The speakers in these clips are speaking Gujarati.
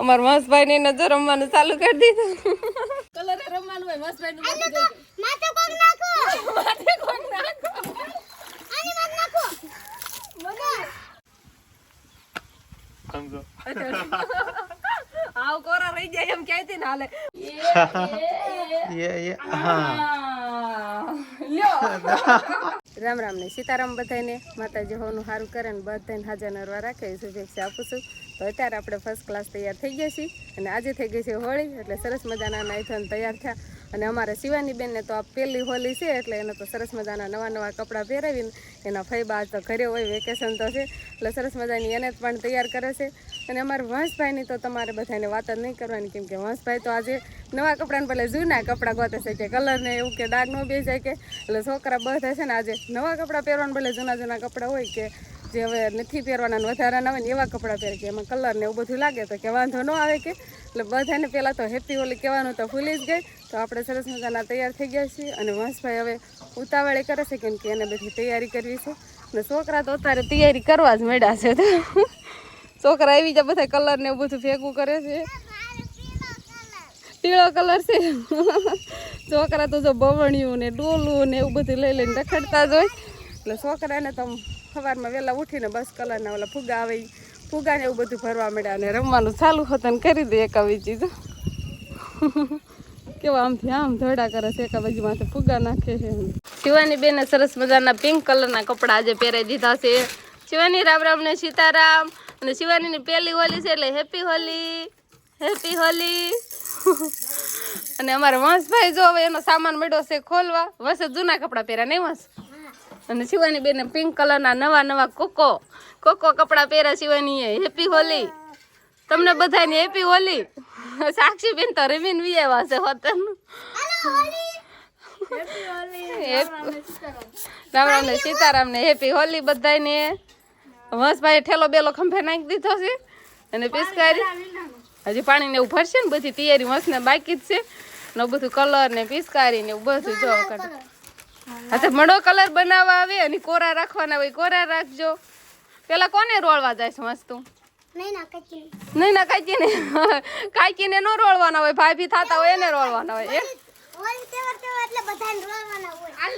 અમાર મહેશભાઈ ની નજર રમવાનું ચાલુ કરી દીધું. કલર રમવાનું હોય મસ્તભાઈ નું માથે કોક નાખો. માથે કોક નાખો. આની માથે નાખો. સમજો. આવ કોરા રહી જાય એમ કહેતી ને હાલે. એ એ હા. લ્યો. રામ રામ ને સીતારામ બધાને માતાજી હોનું સારું કરે ને બધાને હાજર નરવા રાખે. શુભેચ્છા આપું છું. તો અત્યારે આપણે ફર્સ્ટ ક્લાસ તૈયાર થઈ ગયા છીએ અને આજે થઈ ગઈ છે હોળી, એટલે સરસ મજાના નાઈથન તૈયાર થયા. અને અમારા શિવાની બેનને તો આ પહેલી હોળી છે, એટલે એને તો સરસ મજાના નવા નવા કપડાં પહેરાવીને એના આજ તો ઘરે હોય વેકેશન તો છે. એટલે સરસ મજાની એને પણ તૈયાર કરે છે. અને અમારા વંશભાઈની તો તમારે બધાને વાત જ નહીં કરવાની, કેમ કે વંશભાઈ તો આજે નવા કપડાને પહેલાં જૂના કપડાં ગોતે છે, કે કલરને એવું કે ડાઘ ન બે જાય કે. એટલે છોકરા બધા છે ને આજે નવા કપડાં પહેરવાને બદલે જૂના જૂના કપડાં હોય કે જે હવે નથી પહેરવાના વધારાના હોય ને એવા કપડાં પહેરે કે એમાં કલર ને એવું બધું લાગે તો કે વાંધો ન આવે કે. એટલે બધાને પહેલાં તો હેપી હોલી કહેવાનું તો ભૂલી જ ગઈ. તો આપણે સરસ મજાના તૈયાર થઈ ગયા છીએ અને વંશભાઈ હવે ઉતાવળે કરે છે કેમ કે એને બધી તૈયારી કરવી છે. અને છોકરા તો અત્યારે તૈયારી કરવા જ મળ્યા છે તો. છોકરા આવી જાય બધા કલર ને એવું બધું ભેગું કરે છે. પીળો કલર છે. છોકરા તો જો બવણિયું ને ડોલું ને એવું બધું લઈ લઈને રખડતા જ હોય. એટલે છોકરાને તો સવારમાં વહેલા ઉઠીને બસ કલરના ઓલા ફુગા આવે ફુગા ને એવું બધું ભરવા મળ્યા અને રમવાનું ચાલુ હતું કરી દે એક આવી ચીજ કેવા આમથી આમ ધોડા કરે છે, એક માથે ફુગા નાખે છે. શિવાની બેને સરસ મજાના પિંક કલરના કપડાં આજે પહેરાવી દીધા છે. શિવાની રામ રામ ને સીતારામ. અને શિવાનીની પહેલી હોલી છે એટલે હેપી હોલી હેપી હોલી. અને અમારા વંશભાઈ જો હવે એનો સામાન મળ્યો છે ખોલવા. વસે જૂના કપડાં પહેર્યા, નહીં વંશ? અને શિવાની બેને પિંક કલરના નવા નવા કોકો કોકો કપડાં પહેર્યા શિવાની હેપી હોલી તમને બધાને હેપી હોલી સાક્ષી બેન તો રમીન વી આવ્યા છે હોતન રામ ને સીતારામ ને હેપી હોલી બધાને વંશભાઈ ઠેલો બેલો ખંભે નાખી દીધો છે. અને પિસ્કારી હજી પાણી ને એવું ભરશે ને બધી તૈયારી વંશ ને બાકી જ છે. ને બધું કલર ને પિસ્કારી ને બધું જો કાઢે. હા તો મડો કલર બનાવવા આવે અને કોરા રાખવાના હોય કોરા રાખજો. પેલા કોને રોળવા જાય છે મસ્તું નહીં ના કચી નહીં ના કાચીને કાચીને ન રોળવાના હોય ભાભી થતા હોય એને રોળવાના હોય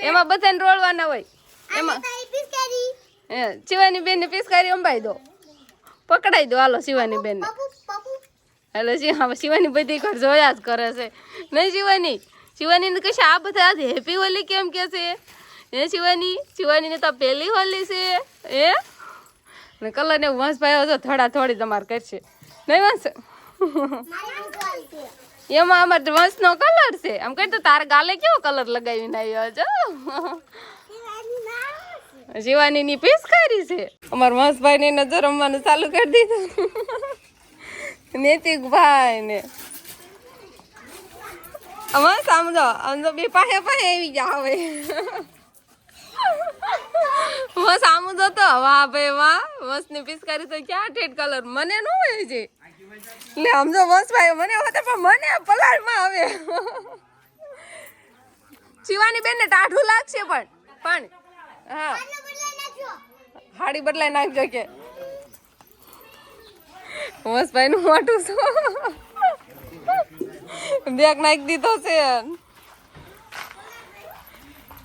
એમાં. બધાને રોળવાના હોય. એમાં એ શિવાની બેન ને પિસ્કારી અંબાઈ દો. પકડાઈ દો હાલો શિવાની બેન હાલો શિવાની બધી ઘર જોયા જ કરે છે. નહીં શિવાની? શિવાની ને કહેશે આ બધા હેપી હોલી કેમ કે છે? હે શિવાની? શિવાની ને તો પહેલી હોલી છે. એ ને કલર ને વંશભાઈ જો થોડા થોડી તમારે કરશે. નહીં વંશ? એમાં અમાર વંશનો કલર છે. આમ કહે તો તારા ગાલે કેવો કલર લગાવીને આવ્યો છો શિવાની ની છે. અમાર વંશભાઈને નજર રમવાનું ચાલુ કરી દીધું. નૈતિક ભાઈ ને અમાર સમજો આમ તો બે પાસે પાસે આવી હવે. બસ આમ તો, વાહ ભાઈ વાહ વંશની પિચકારી તો ક્યાં ઠેઠ કલર મને નો હોય છે લે, સમજો ભાઈ, મને હોતે પણ મને પલાળમાં આવે. શિવાની બેન ને ટાઢું લાગશે પણ પણ, હા. હાડી બદલાઈ નાખજો કે. વંશભાઈ નું મોટું શું? બેગ નાખી દીધો છે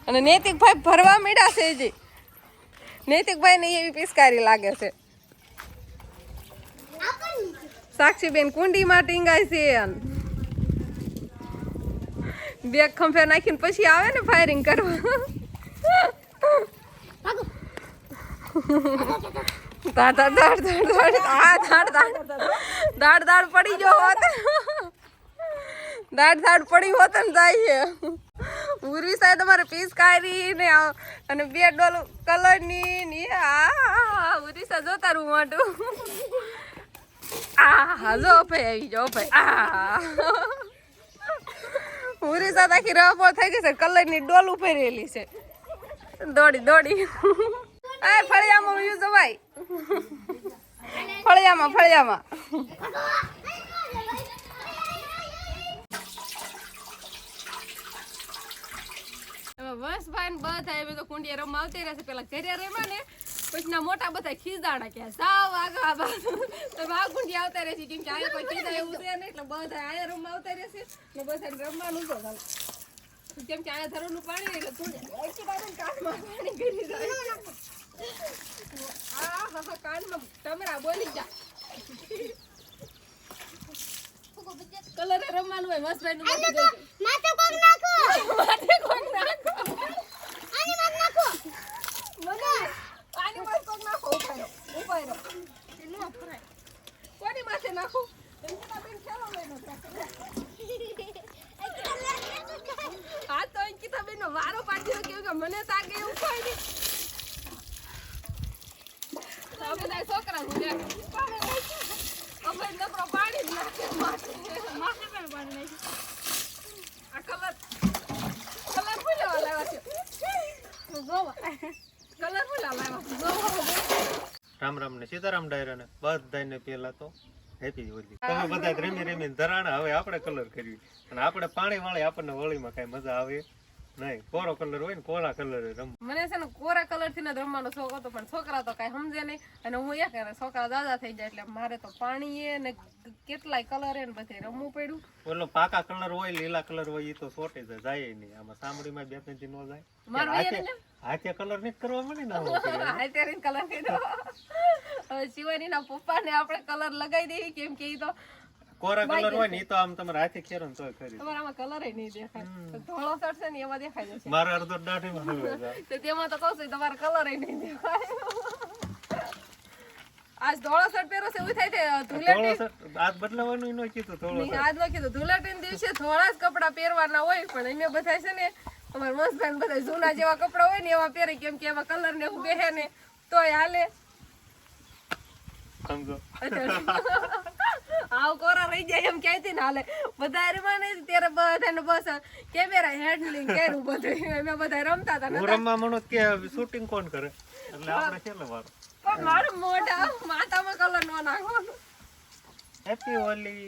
અને નૈતિક ભાઈ ભરવા મીડા છે હજી નૈતિકભાઈ ને એવી પિસ્કારી લાગે છે સાક્ષીબેન સાક્ષી બેન કુંડીમાં ટીંગાય છે બેગ ખંભે નાખીને પછી આવે ને ફાયરિંગ કરવા દાડ દાડ દાડ દાડ દાડ દાડ દાડ પડી ગયો હોત દાડ દાડ પડી હોત ને જાય ઉર્વી સાહેબ તમારે પીસ કાઢી ને અને બે ડોલ કલરની ની આ ઉર્વી સાહેબ જો તારું મોટું આ હા જો ભાઈ, આવી જો ભાઈ. આ. ઉર્વી સાહેબ આખી રફો થઈ ગઈ છે, કલરની ડોલ ઉપરેલી છે. દોડી દોડી. આ ફળિયામાં વ્યૂ જવાય ફળિયામાં ફળિયામાં. વંશભાઈ ને બધા એમ તો કુંડિયા રમવા આવતી રહેશે પેલા ઘરે રમા ને પછી ના મોટા બધા ખીજાણા કે સાવ આગળ આ બાજુ. તમે આ ગુંડી આવતા રહેશે કેમ કે આયા કોઈ ખીજા એવું છે ને એટલે બધા આ રમવા આવતા રહેશે ને બધા રમવાનું તો ચાલે કેમ કે આયા ધરોનું પાણી એટલે તું ઓછી બાજુ કાનમાં પાણી કરી જાય આ હા કાનમાં તમારા બોલી જા. કલર રમવાનું હોય મસ્તનું માથે કોક નાખો? માથે કોક નાખો? આની માથે નાખો. મને આની માં કોક નાખો? ઉપાડો ઉપાડો કોની માથે નાખો? એમ બેન ચાલો લેનો આ તો અંકિતા બેન નો વારો પાડી દીધો કે મને તાગે એવું કોઈ નહીં બધા છોકરા હું નકરો રામ રામ ને સીતારામ ડાયરા ને બધાને પેલા તો હેપી હોલી તમે બધા રેમી રેમી ધરાણા, હવે આપણે કલર કરવી અને આપણે પાણી વાળી આપણને હોળીમાં કઈ મજા આવે. નહીં કોરો કલર હોય ને કોરા કલર રમ મને છે ને કોરા કલરથી રમવાનો શોખ હતો પણ છોકરા તો કઈ સમજે નહીં. અને હું એ છોકરા દાદા થઈ જાય એટલે મારે તો પાણી ને કેટલાય કલર એ ને બધે રમવું પડ્યું. ઓલો પાકા કલર હોય લીલા કલર હોય એ તો સોટે જાય નહીં. આમાં સામડીમાં બે ત્રણ નો જાય. મારું હાથે કલર નહીં કરવા મળે ને કલર હવે શિવાની ના પપ્પા ને આપણે કલર લગાવી દઈએ કેમ કે તો કોરા કલર હોય ને તો આમ તમારે હાથે ખેરો ને તોય ખરી. તમારા આમાં કલર નહીં દેખાય. ધોળો શર્ટ ને એમાં દેખાય જશે. મારે અડધો દાઢી માં તો તેમાં તો કહું છું તમારે કલર નહીં દેખાય. આજ ધોળો શર્ટ પહેરો છે એવું થાય છે ધુલેટી? આજ બદલાવાનું ય ન કીધું ધોળો આજ નો કીધું. ધૂળેટી દિવસે થોડા જ કપડા પહેરવાના હોય પણ અમે બધા છે ને અમારા મસ્તભાઈ બધા જૂના જેવા કપડા હોય ને એવા પહેરે કેમ કે એમાં કલર ને એવું બેહે ને તોય હાલે. સમજો. આવ કોરા રહી જાય એમ કહેતી ને હાલે. બધા રમવા નહીં ત્યારે બધાને બસ કેમેરા હેન્ડલિંગ કર્યું બધું. અમે બધા રમતા હતા હું રમવા મનો કે શૂટિંગ કોણ કરે? એટલે આપણે છેલ્લે વાર. પણ મારું મોઢા માથામાં કલર ન નાખવાનું. હેપી હોલી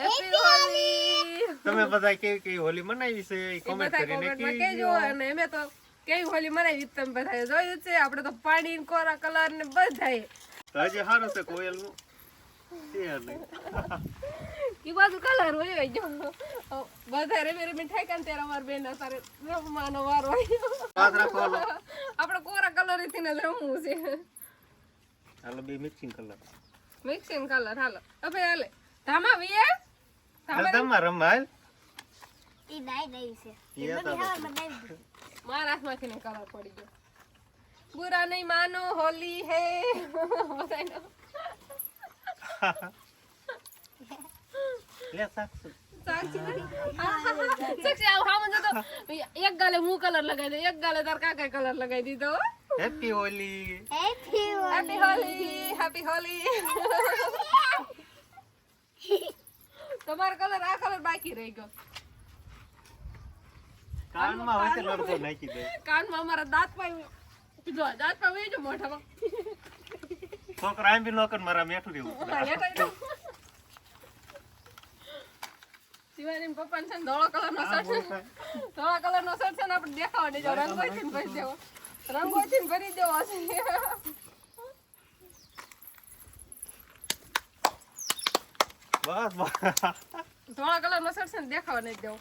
હેપી હોલી તમે બધા કેવી કેવી હોલી મનાવી છે? કોમેન્ટ કરીને કહેજો. અને અમે તો કેવી હોલી મનાવી તમે બધા જોયું છે. આપણે તો પાણી કોરા કલર ને બધાય તો આજે હારો છે કોયલનું ઈ બાજુ કલર હોય હોય જો. વધારે મેરે રેમી થાય તેરા ત્યારે અમાર બેન તારે રમવાનો વાર હોય વાત રાખો હાલો આપણે કોરા કલરથી ને જ રમવું છે. હાલો બે મિક્સિંગ કલર મિક્સિંગ કલર હાલો. હવે હાલે. ધામા વીએ? ધામા હાલ ઈ દાઈ દઈ છે. મારા હાથમાંથી ને કલર પડી ગયો. બુરા નહીં માનો હોલી હે. લે સાક્ષી સાક્ષી આવ હામું જો તો એક ગાલે હું કલર લગાવી દઉં એક ગાલે તાર કાકા કલર લગાવી દીધો happy Holi happy happy Holi happy Holi તમારો કલર આ કલર બાકી રહી ગયો. કાનમાં હોય તો લડતો નાખી દે. કાનમાં અમારા દાંત પાય જો દાંત પાય જો મોઢામાં. છોકરા આમ બી નો કર મારા મેઠું રહેવું. શિવાજીના પપ્પાને છે ને ધોળો કલરનો શર્ટ છે ધોળા કલર નો શર્ટ છે ને આપણે દેખાવા દેજો. રંગોથી ને ભરી દેવો. રંગોથી ને ભરી દેવો બસ ધોળા કલરનો શર્ટ છે ને દેખાવા નહીં દેવો.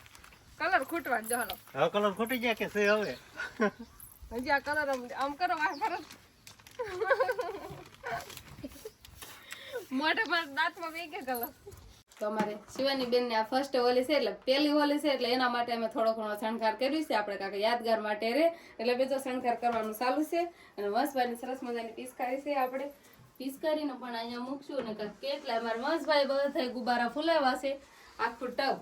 કલર ખૂટવા દો હાલો. હવે કલર ખૂટી ગયા કે છે હવે? હજી આ કલર આમ આમ કરો આ કરો. માટે યાદગાર માટે રે. એટલે બીજો શણગાર કરવાનું ચાલુ છે અને મસ્તભાઈની સરસ મજાની પિચકારી છે આપણે. પિચકારીને પણ અહીંયા મૂકશું ને કેટલા અમારા વંશભાઈ બધા ગુબારા ફૂલાવ્યા છે. આખું ટબ.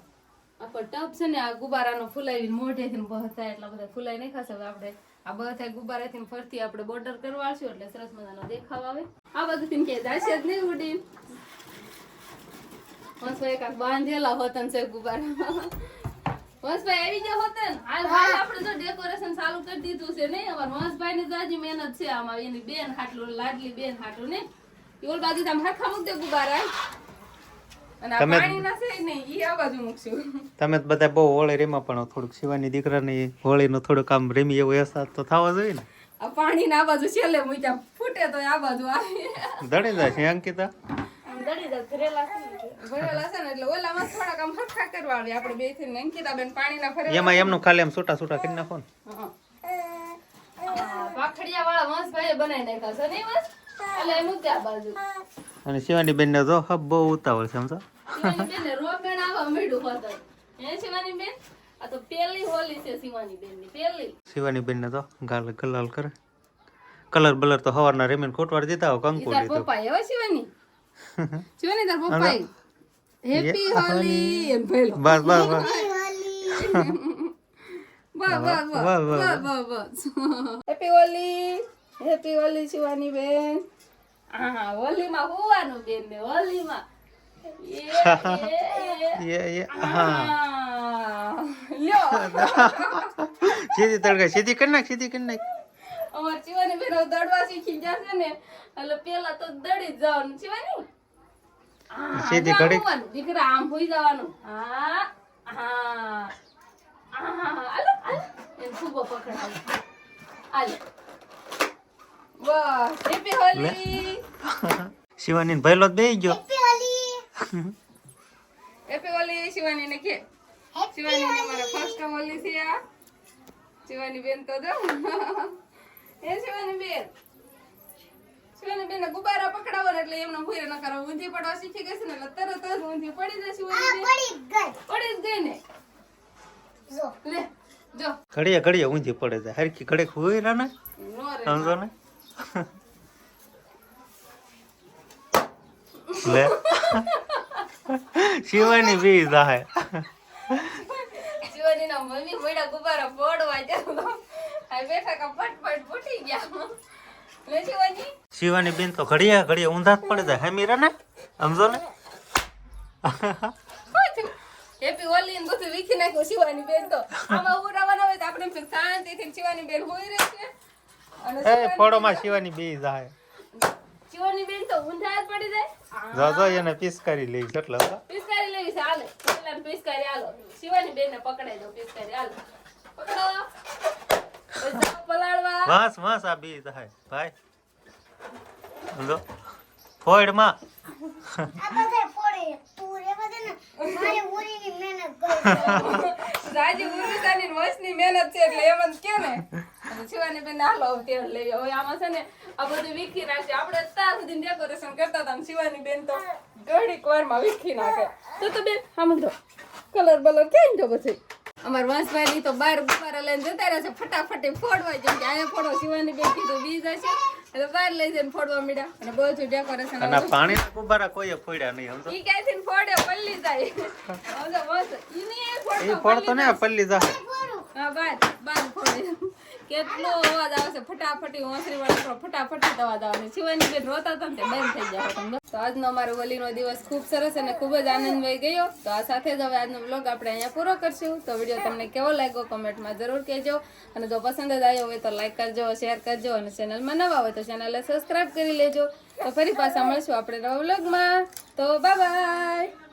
આખો ટબ છે ને આ ગુબારાનો ફૂલાવીને મોઢેથી બધા એટલા બધા ફૂલાઈ નહીં ખાશે હવે આપણે આ બધા ગુબારાથી ને ફરતી આપણે બોર્ડર કરવાડશું એટલે સરસ મજાનો દેખાવ આવે. આ બધું થી કે જાશે જ નહીં ઉડીને વંશભાઈ કાંક બાંધેલા હોતન છે ગુબારા વંશભાઈ આવી ગયા હોતન હાલ હાલ આપણે તો ડેકોરેશન ચાલુ કરી દીધું છે નહીં? અમાર વંશભાઈ ની જાજી મહેનત છે આમાં. એની બેન હાટલું લાડલી બેન હાટલું ને ઓલ બાજુ તમે હરખા મૂકી દે આ તમે- તમે બધા બહુ હોળી રેમા પણ થોડુંક શિવાની દીકરાની હોળીનું થોડુંક આમ રેમી એવો અહેસાસ તો થવો જોઈએ ને? આ પાણી ના બાજુ છેલ્લે મૂક્યા ફૂટે તો આ બાજુ આવે. દડી જાય છે અંકિતા? દડી દે ભરેલા છે ભરેલા છે ને એટલે ઓલામાં થોડાક આમ હરખા કરવા આપણે બે થઈને અંકિતાબેન પાણીના ભરેલા એમાં એમનું ખાલી આમ છૂટા છૂટા કરી નાખો ને. હા. આ પાખડિયા વાળા બનાવી નાખ્યા છે નહીં મસ્ત એટલે એમ બાજુ. અને શિવાની બેન ને જો હબ બહુ ઉતાવળ છે સમજો શિવાની બેન ને હે તો પેલી હોલી છે શિવાની બેનની પેલી શિવાની બેન ને તો ગાલ ગલાલ કરે. કલર બલર તો હવારના રેમેન ખોટવાડી દીધા હોય કંકુ લીધું શિવાની? શિવાની તાર પપ્પા હેપી હોલી. એમ પહેલો બસ બસ બસ. બસ બસ વાહ, વાહ, બસ બસ. બસ હેપી હોલી હેપી હોલી શિવાની બેન. હા હોલીમાં હોવાનું બેન ને હોલીમાં. સીધી તડકે સીધી કરી નાખ સીધી કરી નાખ. અમાર શિવાની બેન દડવા શીખી જશે ને એટલે પેલા તો દડી જ જવાનું. શિવાની સીધી ઘડી. દીકરા આમ હોઈ જવાનું. હા હા. હા હાલો હાલો. એમ બસ હેપી હોલી. શિવાની ભૈલો બે ગયો. હોલી. હેપી હોલી શિવાની ને કે. શિવાની ને મારા ફર્સ્ટ હોલી છે આ. શિવાની બેન તો જો. એ શિવાની બેન. શિવાની બેન ગુબારા પકડાવો ને એટલે એમને ભૂરે ન કરો ઊંધી પડવા શીખી ગઈ છે ને એટલે તરત જ ઊંધી પડી જશે શિવાની બેન. પડી ગઈ. પડી જ ગઈ ને. જો. લે જો. ઘડીએ ઘડીએ ઊંધી પડે છે. હરખી ઘડીક હોય ને નો રે સમજો ને? લે. શિવાની બી જાહે શિવાની ના મમ્મી મોડા ગુબારા પડવા જાય આ બેઠા કા ફટફટ ફૂટી ગયા. લે શિવાની. શિવાની બેન તો ઘડિયા ઘડિયા ઊંધા જ પડે હે મીરા ને? સમજો ને? હેપી ઓલી ને બધું વીખી નાખ્યું શિવાની બેન તો. આમાં ઉડાવવાના હોય તો આપણે શાંતિથી શિવાની બેન હોય રહી છે. એ ફળોમાં શિવાની બી જાય. શિવાની બેન તો ઊંધા પડી જાય. જો જો એને પીસ કરી લઈ એટલે પીસ કરી લેવી છે હાલે. પેલા કરી હાલો. શિવાની બેન ને પકડાઈ દો પિસ્કારી હાલો. પકડો. પલાળવા. વાસ વાસ આ બી જાય. ભાઈ સમજો ફોઈડમાં આ બધા પડે તું રે બધે ને મારે ઉરીની મહેનત કરી. મહેનત છે એટલે એમ કે ને. શિવાની બેન હાલો તેલ લઈ હવે આમાં છે ને આ બધું વીખી નાખે આપણે ત્યાં સુધી ડેકોરેશન કરતા હતા શિવાની બેન તો ઘડીક વારમાં વીખી નાખે. તો તો બેન આમ તો કલર બલર કેમ જો પછી? અમાર વંશભાઈ ની તો બાર ગુબ્બારા લઈને જતા રહ્યા છે ફટાફટી ફોડવા જેમ કે અહીંયા ફોડો શિવાની બેન કીધું બીજ હશે એટલે બહાર લઈ જઈને ફોડવા મીડા અને બધું ડેકોરેશન અને પાણી ગુબ્બારા કોઈએ ફોડ્યા નહીં સમજો? ઈ ક્યાંથી ફોડે પલ્લી જાય. હવે બસ. ઈ નહીં ફોડતો ને પલ્લી જાય. હા બાર બાર ફોડે. કેટલો અવાજ આવશે ફટાફટી ઓસરી પણ ફટાફટી અવાજ આવે શિવાની બેન રોતા હતા ને બંધ થઈ જાય તમને તો આજનો અમારો હોલીનો દિવસ ખૂબ સરસ અને ખૂબ જ આનંદમય ગયો. તો આ સાથે જ હવે આજનો બ્લોગ આપણે અહીંયા પૂરો કરશું. તો વીડિયો તમને કેવો લાગ્યો કમેન્ટમાં જરૂર કહેજો. અને જો પસંદ જ આવ્યો હોય તો લાઈક કરજો, શેર કરજો અને ચેનલમાં નવા હોય તો ચેનલને સબસ્ક્રાઈબ કરી લેજો. તો ફરી પાછા મળશું આપણે નવા બ્લોગમાં તો બાય.